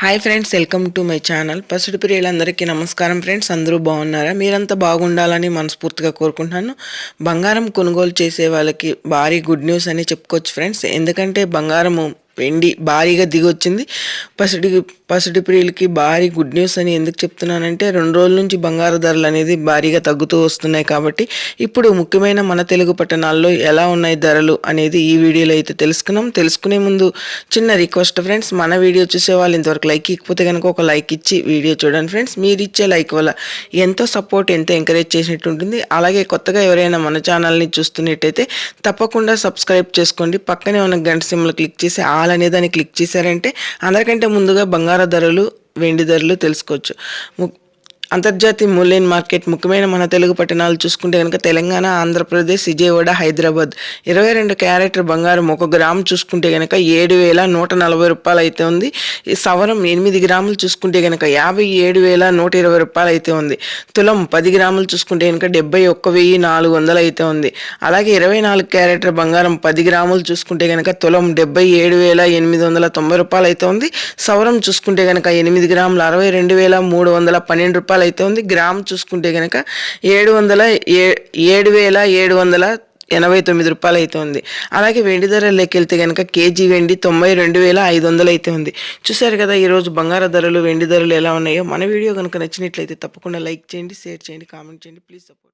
Hi friends welcome to my channel పసుడు ప్రియులందరికీ నమస్కారం friends అందరూ బాగున్నారా? మీరంతా బాగుండాలని మనస్ఫూర్తిగా కోరుకుంటున్నాను. బంగారం కొనుగోలు చేసే వాళ్ళకి భారీ గుడ్ న్యూస్ అని చెప్పుకోవచ్చు ఫ్రెండ్స్ ఎందుకంటే బంగారము వెండి భారీగా దిగొచ్చింది. పసిడి పసిడి ప్రియులకి భారీ గుడ్ న్యూస్ అని ఎందుకు చెప్తున్నానంటే రెండు రోజుల నుంచి బంగారు ధరలు అనేది భారీగా తగ్గుతూ వస్తున్నాయి కాబట్టి ఇప్పుడు ముఖ్యమైన మన తెలుగు పట్టణాల్లో ఎలా ఉన్నాయి ధరలు అనేది ఈ వీడియోలో అయితే తెలుసుకున్నాం. తెలుసుకునే ముందు చిన్న రిక్వెస్ట్ ఫ్రెండ్స్ మన వీడియో చూసే వాళ్ళు ఇంతవరకు లైక్ ఇకపోతే కనుక ఒక లైక్ ఇచ్చి వీడియో చూడండి ఫ్రెండ్స్. మీరు ఇచ్చే లైక్ వల్ల ఎంతో సపోర్ట్ ఎంతో ఎంకరేజ్ చేసినట్టు ఉంటుంది. అలాగే కొత్తగా ఎవరైనా మన ఛానల్ని చూస్తున్నట్టయితే తప్పకుండా సబ్స్క్రైబ్ చేసుకోండి. పక్కనే ఉన్న గంట సిమ్లో క్లిక్ చేసి ఆల్ అనే దాన్ని క్లిక్ చేశారంటే అందరికంటే ముందుగా బంగారు ధరలు వెండి ధరలు తెలుసుకోవచ్చు. ము- అంతర్జాతీయ మూల్యం మార్కెట్ ముఖ్యమైన మన తెలుగు పట్టణాలు చూసుకుంటే కనుక తెలంగాణ ఆంధ్రప్రదేశ్ విజయవాడ హైదరాబాద్. ఇరవై రెండు క్యారెట్ బంగారం ఒక గ్రామ్ చూసుకుంటే కనుక ఏడు వేల నూట నలభై రూపాయలు అయితే ఉంది. ఈ సవరం ఎనిమిది గ్రాములు చూసుకుంటే కనుక యాభై ఏడు వేల నూట ఇరవై రూపాయలు అయితే ఉంది. తులం పది గ్రాములు చూసుకుంటే కనుక డెబ్బై ఒక్క వెయ్యి నాలుగు వందలు అయితే ఉంది. అలాగే ఇరవై నాలుగు క్యారెట్ బంగారం పది గ్రాములు చూసుకుంటే కనుక తులం డెబ్బై ఏడు వేల ఎనిమిది వందల తొంభై రూపాయలు అయితే ఉంది. సవరం చూసుకుంటే కనుక ఎనిమిది గ్రాములు అరవై రెండు వేల మూడు వందల పన్నెండు రూపాయలు అయితే ఉంది. గ్రామ్ చూసుకుంటే కనుక ఏడు వందల ఏ ఏడు వేల ఏడు వందల ఎనభై తొమ్మిది రూపాయలు అయితే ఉంది. అలాగే వెండి ధరలు లెక్కెళ్తే కనుక కేజీ వెండి తొంభై రెండు వేల ఐదు వందలు అయితే ఉంది. చూసారు కదా ఈరోజు బంగారు ధరలు వెండి ధరలు ఎలా ఉన్నాయో? మన వీడియో కనుక నచ్చినట్లయితే తప్పకుండా లైక్ చేయండి షేర్ చేయండి కామెంట్ చేయండి. Please support